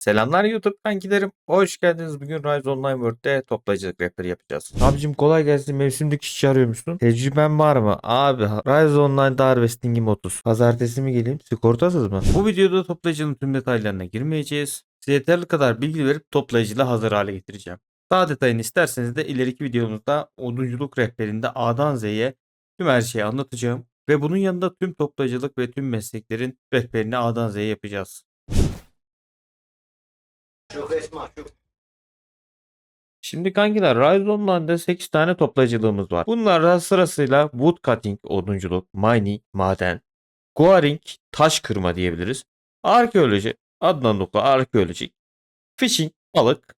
Selamlar YouTube kankilerim. Hoş geldiniz. Bugün Rise Online World'de toplayıcılık rehberi yapacağız. Abicim kolay gelsin. Mevsimlik işçi arıyor musun? Tecrüben var mı? Abi Rise Online'da Harvesting'im 30. Pazartesi mi geleyim? Sigortasız mı? Bu videoda toplayıcının tüm detaylarına girmeyeceğiz. Size yeterli kadar bilgi verip toplayıcılığı hazır hale getireceğim. Daha detayını isterseniz de ileriki videomuzda odunculuk rehberinde A'dan Z'ye tüm her şeyi anlatacağım. Ve bunun yanında tüm toplayıcılık ve tüm mesleklerin rehberini A'dan Z'ye yapacağız. Yok Esma yok. Şimdi kankiler Rhizom'dan 8 tane toplayıcılığımız var. Bunlar da sırasıyla woodcutting, odunculuk, mining, maden, quarrying, taş kırma diyebiliriz. Arkeoloji, Adnan Nuka arkeolojik, fishing, balık,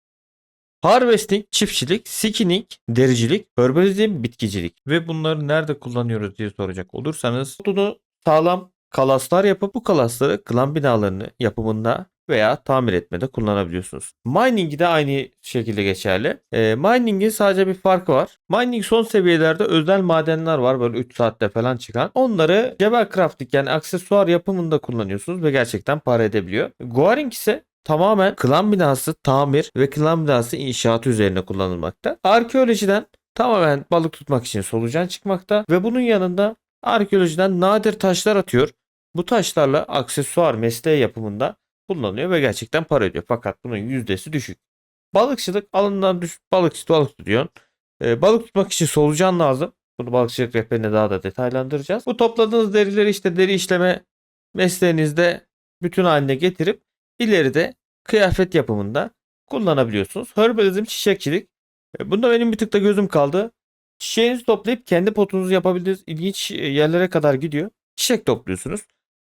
harvesting, çiftçilik, skinning, dericilik, herbalizm, bitkicilik. Ve bunları nerede kullanıyoruz diye soracak olursanız odunu sağlam kalaslar yapıp bu kalasları klan binalarını yapımında veya tamir etmede kullanabiliyorsunuz. Mining de aynı şekilde geçerli. E, mining'in sadece bir farkı var. Mining son seviyelerde özel madenler var böyle 3 saatte falan çıkan. Onları cebel crafting yani aksesuar yapımında kullanıyorsunuz ve gerçekten para edebiliyor. Goring ise tamamen klan binası tamir ve klan binası inşaatı üzerine kullanılmakta. Arkeolojiden tamamen balık tutmak için solucan çıkmakta ve bunun yanında arkeolojiden nadir taşlar atıyor. Bu taşlarla aksesuar mesleği yapımında kullanılıyor ve gerçekten para ediyor. Fakat bunun yüzdesi düşük. Balıkçılık alından düş balıkçı balık tutuyorsun. Ee, balık tutmak için solucan lazım. Bunu balıkçılık rehberine daha da detaylandıracağız. Bu topladığınız derileri işte deri işleme mesleğinizde bütün haline getirip ileride kıyafet yapımında kullanabiliyorsunuz. Herbalizm çiçekçilik. E, Bunda benim bir tık da gözüm kaldı. Çiçeğinizi toplayıp kendi potunuzu yapabildiğiniz ilginç yerlere kadar gidiyor. Çiçek topluyorsunuz.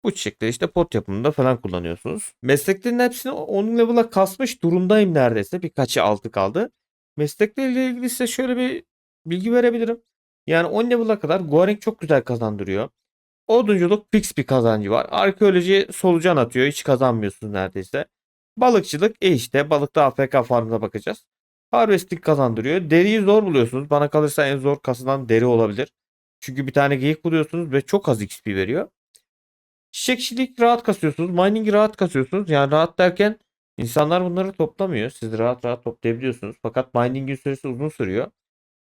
Bu çiçekleri işte pot yapımında falan kullanıyorsunuz. Mesleklerin hepsini 10 level'a kasmış durumdayım neredeyse. Birkaçı altı kaldı. Mesleklerle ilgili size şöyle bir bilgi verebilirim. Yani 10 level'a kadar Goring çok güzel kazandırıyor. Odunculuk fix bir kazancı var. Arkeoloji solucan atıyor. Hiç kazanmıyorsunuz neredeyse. Balıkçılık e işte balıkta AFK farmına bakacağız. Harvesting kazandırıyor. Deriyi zor buluyorsunuz. Bana kalırsa en zor kasılan deri olabilir. Çünkü bir tane geyik buluyorsunuz ve çok az XP veriyor. Çiçekçilik rahat kasıyorsunuz. Mining rahat kasıyorsunuz. Yani rahat derken insanlar bunları toplamıyor. Siz rahat rahat toplayabiliyorsunuz. Fakat miningin süresi uzun sürüyor.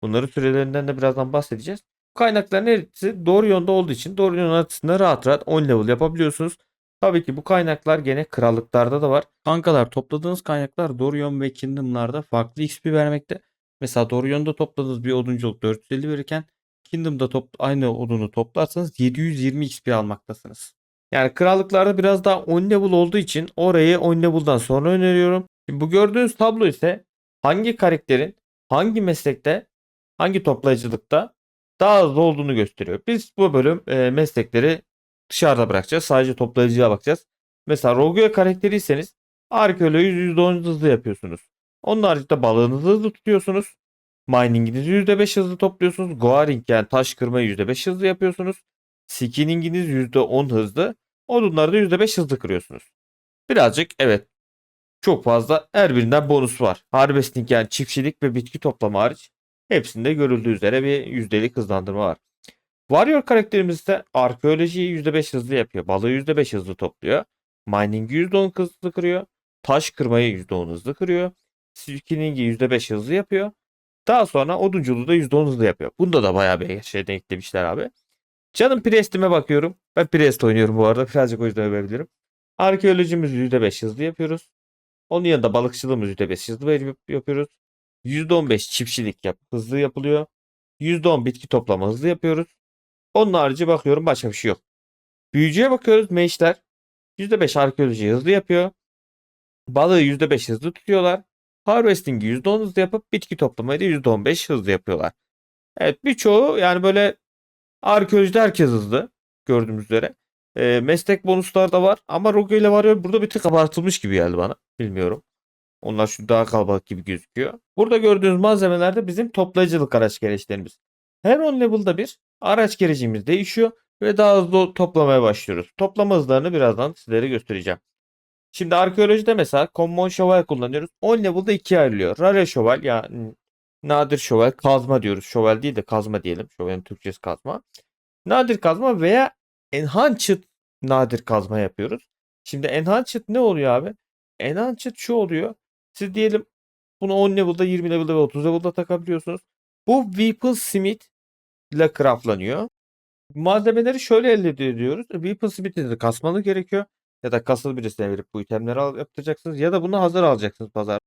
Bunların sürelerinden de birazdan bahsedeceğiz. Bu kaynakların hepsi doğru yolda olduğu için doğru yol açısından rahat rahat 10 level yapabiliyorsunuz. Tabii ki bu kaynaklar gene krallıklarda da var. Kankalar topladığınız kaynaklar Dorion ve Kingdom'larda farklı XP vermekte. Mesela Dorion'da topladığınız bir odunculuk 450 verirken Kingdom'da top, aynı odunu toplarsanız 720 XP almaktasınız. Yani krallıklarda biraz daha 10 level olduğu için orayı 10 level'dan sonra öneriyorum. Şimdi bu gördüğünüz tablo ise hangi karakterin hangi meslekte hangi toplayıcılıkta daha hızlı olduğunu gösteriyor. Biz bu bölüm e, meslekleri dışarıda bırakacağız. Sadece toplayıcıya bakacağız. Mesela Rogue karakteriyseniz arkeoloji %10 hızlı yapıyorsunuz. Onun haricinde balığınızı hızlı tutuyorsunuz. Mining'inizi %5 hızlı topluyorsunuz. Goaring yani taş kırmayı %5 hızlı yapıyorsunuz. Skinning'iniz %10 hızlı. Odunları da %5 hızlı kırıyorsunuz. Birazcık evet çok fazla her birinden bonus var. Harvesting yani çiftçilik ve bitki toplama hariç hepsinde görüldüğü üzere bir yüzdelik hızlandırma var. Warrior karakterimiz ise arkeolojiyi %5 hızlı yapıyor. Balığı %5 hızlı topluyor. Mining'i %10 hızlı kırıyor. Taş kırmayı %10 hızlı kırıyor. Skinning'i %5 hızlı yapıyor. Daha sonra odunculuğu da %10 hızlı yapıyor. Bunda da bayağı bir şey denklemişler abi. Canım Priest'ime bakıyorum. Ben Priest oynuyorum bu arada. Birazcık o yüzden övebilirim. Arkeolojimizi %5 hızlı yapıyoruz. Onun yanında balıkçılığımız %5 hızlı yap- yapıyoruz. %15 çiftçilik yap hızlı yapılıyor. %10 bitki toplama hızlı yapıyoruz. Onun harici bakıyorum başka bir şey yok. Büyücüye bakıyoruz meşler. %5 arkeoloji hızlı yapıyor. Balığı %5 hızlı tutuyorlar. Harvesting'i %10 hızlı yapıp bitki toplamayı da %15 hızlı yapıyorlar. Evet birçoğu yani böyle arkeolojide herkes hızlı gördüğümüz üzere. E, meslek bonuslar da var ama Rogue ile Warrior burada bir tık abartılmış gibi geldi bana. Bilmiyorum. Onlar şu daha kalabalık gibi gözüküyor. Burada gördüğünüz malzemeler de bizim toplayıcılık araç gereçlerimiz. Her 10 level'da bir araç gerecimiz değişiyor ve daha hızlı toplamaya başlıyoruz. Toplama hızlarını birazdan sizlere göstereceğim. Şimdi arkeolojide mesela Common Şöval kullanıyoruz. 10 level'da ikiye ayrılıyor. Rare Şöval yani nadir şöval kazma diyoruz. Şöval değil de kazma diyelim. Şövalin Türkçesi kazma. Nadir kazma veya enhanced nadir kazma yapıyoruz. Şimdi enhanced ne oluyor abi? Enhanced şu oluyor. Siz diyelim bunu 10 level'da, 20 level'da ve 30 level'da takabiliyorsunuz. Bu Weapon Smith ile craftlanıyor. Malzemeleri şöyle elde ediyoruz. Weapon Smith'i de kasmanız gerekiyor. Ya da kasılı birisine verip bu itemleri al, yapacaksınız. Ya da bunu hazır alacaksınız pazar.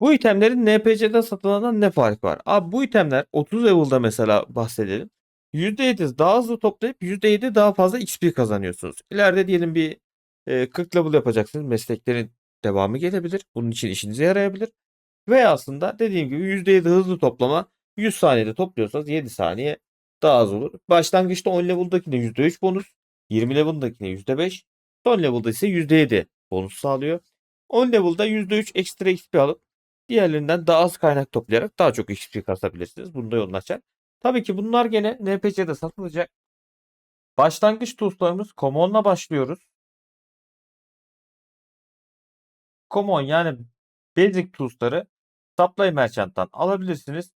Bu itemlerin NPC'de satılandan ne fark var? Abi bu itemler 30 level'da mesela bahsedelim. %7 daha hızlı toplayıp %7 daha fazla XP kazanıyorsunuz. İleride diyelim bir e, 40 level yapacaksınız. Mesleklerin devamı gelebilir. Bunun için işinize yarayabilir. Ve aslında dediğim gibi %7 hızlı toplama 100 saniyede topluyorsanız 7 saniye daha az olur. Başlangıçta 10 level'dakine %3 bonus. 20 level'dakine %5. Son level'da ise %7 bonus sağlıyor. 10 level'da %3 ekstra XP alıp diğerlerinden daha az kaynak toplayarak daha çok XP kasabilirsiniz. Bunu da yolunu açar. Tabii ki bunlar gene NPC'de satılacak. Başlangıç tools'larımız Common'la başlıyoruz. Common yani basic tools'ları Supply Merchant'tan alabilirsiniz.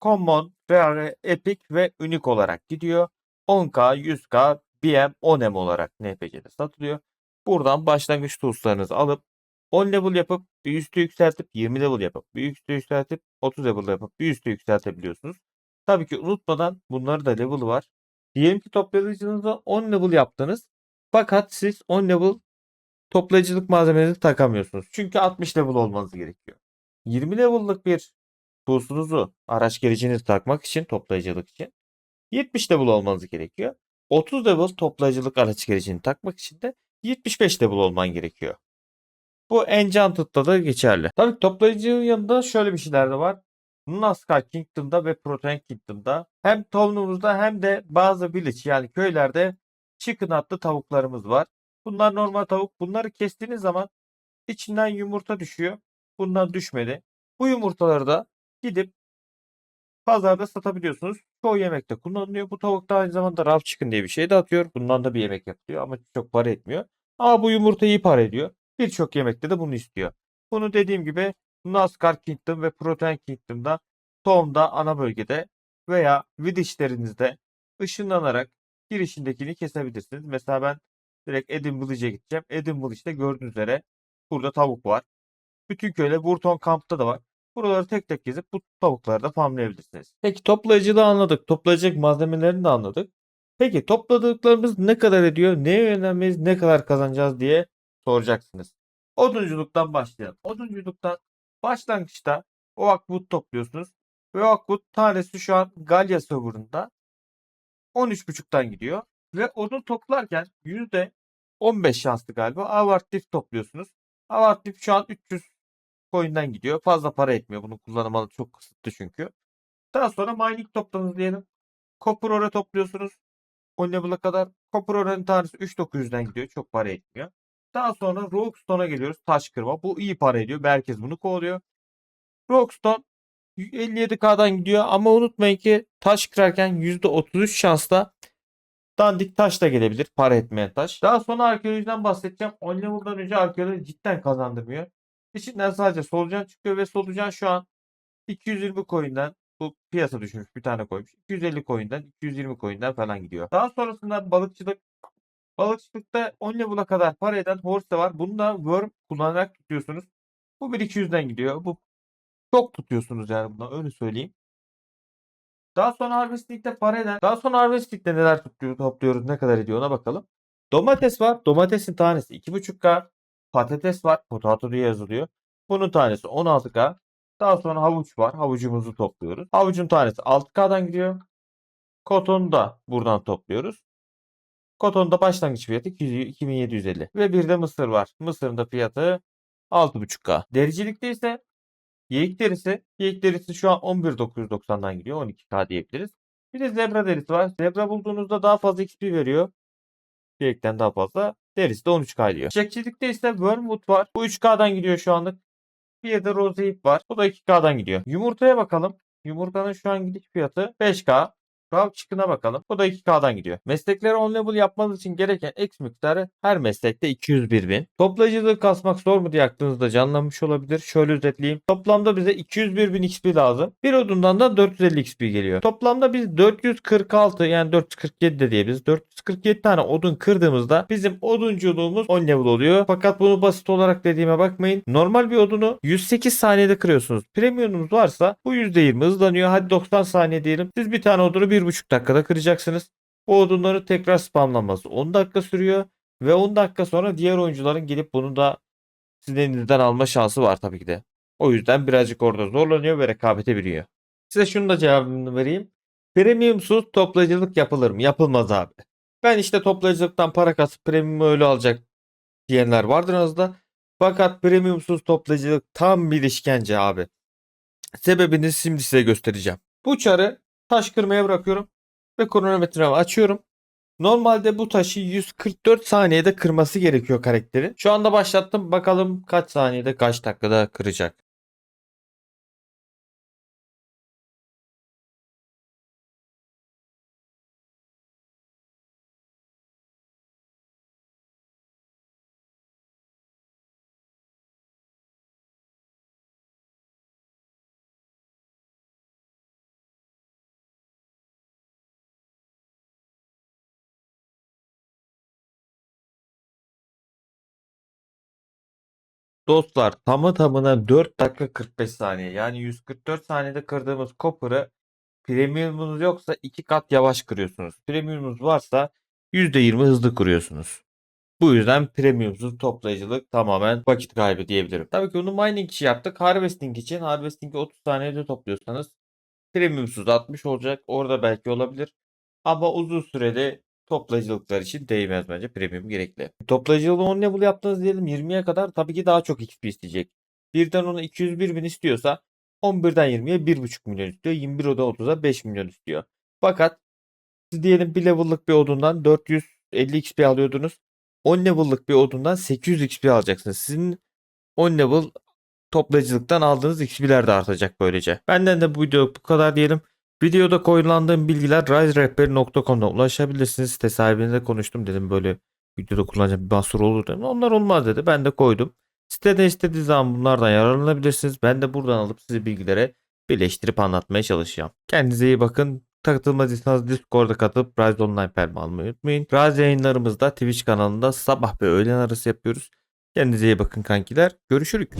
Common, Rare, Epic ve Unique olarak gidiyor. 10k, 100k, BM, 10M olarak NPC'de satılıyor. Buradan başlangıç tools'larınızı alıp 10 level yapıp bir üstü yükseltip 20 level yapıp bir üstü yükseltip 30 level yapıp bir üstü yükseltebiliyorsunuz. Tabii ki unutmadan bunları da level var. Diyelim ki toplayıcınızda 10 level yaptınız. Fakat siz 10 level toplayıcılık malzemenizi takamıyorsunuz. Çünkü 60 level olmanız gerekiyor. 20 level'lık bir tools'unuzu araç gericinizi takmak için toplayıcılık için 70 level olmanız gerekiyor. 30 level toplayıcılık araç gericini takmak için de 75 level olman gerekiyor. Bu Enchanted'da da geçerli. Tabii toplayıcının yanında şöyle bir şeyler de var. Nazca Kingdom'da ve Protein Kingdom'da hem town'umuzda hem de bazı village yani köylerde chicken adlı tavuklarımız var. Bunlar normal tavuk. Bunları kestiğiniz zaman içinden yumurta düşüyor. Bundan düşmedi. Bu yumurtaları da gidip pazarda satabiliyorsunuz. Çoğu yemekte kullanılıyor. Bu tavuk da aynı zamanda raw chicken diye bir şey de atıyor. Bundan da bir yemek yapılıyor ama çok para etmiyor. Ama bu yumurta iyi para ediyor. Birçok yemekte de bunu istiyor. Bunu dediğim gibi Nazcar Kingdom ve Protein Kingdom'da tohumda ana bölgede veya vidişlerinizde ışınlanarak girişindekini kesebilirsiniz. Mesela ben direkt Edin Village'e gideceğim. Edin Village'de gördüğünüz üzere burada tavuk var. Bütün köyle Wurton Camp'ta da var. Buraları tek tek gezip bu tavukları da farmlayabilirsiniz. Peki toplayıcılığı anladık. Toplayacak malzemelerini de anladık. Peki topladıklarımız ne kadar ediyor? Neye yönelmeliyiz? Ne kadar kazanacağız diye soracaksınız. Odunculuktan başlayalım. Odunculuktan başlangıçta Oakwood topluyorsunuz. Ve Oakwood tanesi şu an Galya serverında 13.5'tan gidiyor. Ve odun toplarken %15 şanslı galiba Avartif topluyorsunuz. Avartif şu an 300 coin'den gidiyor. Fazla para etmiyor. Bunun kullanım alanı çok kısıtlı çünkü. Daha sonra mining topladınız diyelim. Copper ore topluyorsunuz. 10 level'a kadar. Copper ore'nin tanesi 3900'den gidiyor. Çok para etmiyor. Daha sonra Rockstone'a geliyoruz. Taş kırma. Bu iyi para ediyor. Herkes bunu kovalıyor. Rockstone 57k'dan gidiyor ama unutmayın ki taş kırarken %33 şansla dandik taş da gelebilir. Para etmeyen taş. Daha sonra arkeolojiden bahsedeceğim. 10 level'dan önce arkeoloji cidden kazandırmıyor. İçinden sadece solucan çıkıyor ve solucan şu an 220 coin'den bu piyasa düşmüş bir tane koymuş. 250 coin'den 220 coin'den falan gidiyor. Daha sonrasında balıkçılık Balıkçılıkta 10 level'a kadar para eden horse var. Bunu da worm kullanarak tutuyorsunuz. Bu 1200'den gidiyor. Bu çok tutuyorsunuz yani bundan öyle söyleyeyim. Daha sonra harvesting'de para eden, daha sonra harvesting'de neler tutuyor, topluyoruz, ne kadar ediyor ona bakalım. Domates var. Domatesin tanesi 2.5K. Patates var. Potato diye yazılıyor. Bunun tanesi 16K. Daha sonra havuç var. Havucumuzu topluyoruz. Havucun tanesi 6K'dan gidiyor. Kotonu da buradan topluyoruz. Koton'da başlangıç fiyatı 2750. Ve bir de mısır var. Mısırın da fiyatı 6.5K. Dericilikte ise Geyik derisi. Geyik derisi şu an 11.990'dan gidiyor. 12K diyebiliriz. Bir de zebra derisi var. Zebra bulduğunuzda daha fazla XP veriyor. Geyikten daha fazla. Derisi de 13K diyor. Çiçekçilikte ise Wormwood var. Bu 3K'dan gidiyor şu anlık. Bir de Rose Hip var. Bu da 2K'dan gidiyor. Yumurtaya bakalım. Yumurtanın şu an gidiş fiyatı 5K. Rav çıkına bakalım. Bu da 2K'dan gidiyor. Meslekleri on level yapmanız için gereken X miktarı her meslekte 201 bin. Toplayıcılığı kasmak zor mu diye aklınızda canlanmış olabilir. Şöyle özetleyeyim. Toplamda bize 201 bin XP lazım. Bir odundan da 450 XP geliyor. Toplamda biz 446 yani 447 de diyebiliriz. 447 tane odun kırdığımızda bizim odunculuğumuz 10 level oluyor. Fakat bunu basit olarak dediğime bakmayın. Normal bir odunu 108 saniyede kırıyorsunuz. Premium'unuz varsa bu %20 hızlanıyor. Hadi 90 saniye diyelim. Siz bir tane odunu 1,5 dakikada kıracaksınız. Bu odunları tekrar spamlanması 10 dakika sürüyor. Ve 10 dakika sonra diğer oyuncuların gelip bunu da sizin elinizden alma şansı var tabii ki de. O yüzden birazcık orada zorlanıyor ve rekabete biriyor. Size şunu da cevabını vereyim. Premiumsuz toplayıcılık yapılır mı? Yapılmaz abi. Ben işte toplayıcılıktan para kasıp premium öyle alacak diyenler vardır aranızda. Fakat premiumsuz toplayıcılık tam bir işkence abi. Sebebini şimdi size göstereceğim. Bu çarı taş kırmaya bırakıyorum ve kronometremi açıyorum. Normalde bu taşı 144 saniyede kırması gerekiyor karakterin. Şu anda başlattım. Bakalım kaç saniyede kaç dakikada kıracak. Dostlar tamı tamına 4 dakika 45 saniye. Yani 144 saniyede kırdığımız Copper'ı premiumunuz yoksa 2 kat yavaş kırıyorsunuz. Premiumunuz varsa %20 hızlı kırıyorsunuz. Bu yüzden premiumsuz toplayıcılık tamamen vakit kaybı diyebilirim. Tabii ki bunu mining için yaptık. Harvesting için harvesting'i 30 saniyede topluyorsanız premiumsuz 60 olacak. Orada belki olabilir. Ama uzun süreli toplayıcılıklar için değmez bence. Premium gerekli. Toplayıcılığı 10 level yaptınız diyelim 20'ye kadar tabii ki daha çok XP isteyecek. Birden ona 201 bin istiyorsa 11'den 20'ye 1,5 milyon istiyor. 21 oda 30'a 5 milyon istiyor. Fakat siz diyelim bir level'lık bir odundan 450 XP alıyordunuz. 10 level'lık bir odundan 800 XP alacaksınız. Sizin 10 level toplayıcılıktan aldığınız XP'ler de artacak böylece. Benden de bu video bu kadar diyelim. Videoda koyulandığım bilgiler riserehberi.com'da ulaşabilirsiniz. Site sahibine de konuştum dedim böyle videoda kullanacak bir mahsur olur dedim. Onlar olmaz dedi. Ben de koydum. Sitede istediği zaman bunlardan yararlanabilirsiniz. Ben de buradan alıp size bilgilere birleştirip anlatmaya çalışacağım. Kendinize iyi bakın. Takılmadıysanız Discord'a katılıp Rise Online Perma almayı unutmayın. Rise yayınlarımızda Twitch kanalında sabah ve öğlen arası yapıyoruz. Kendinize iyi bakın kankiler. Görüşürük.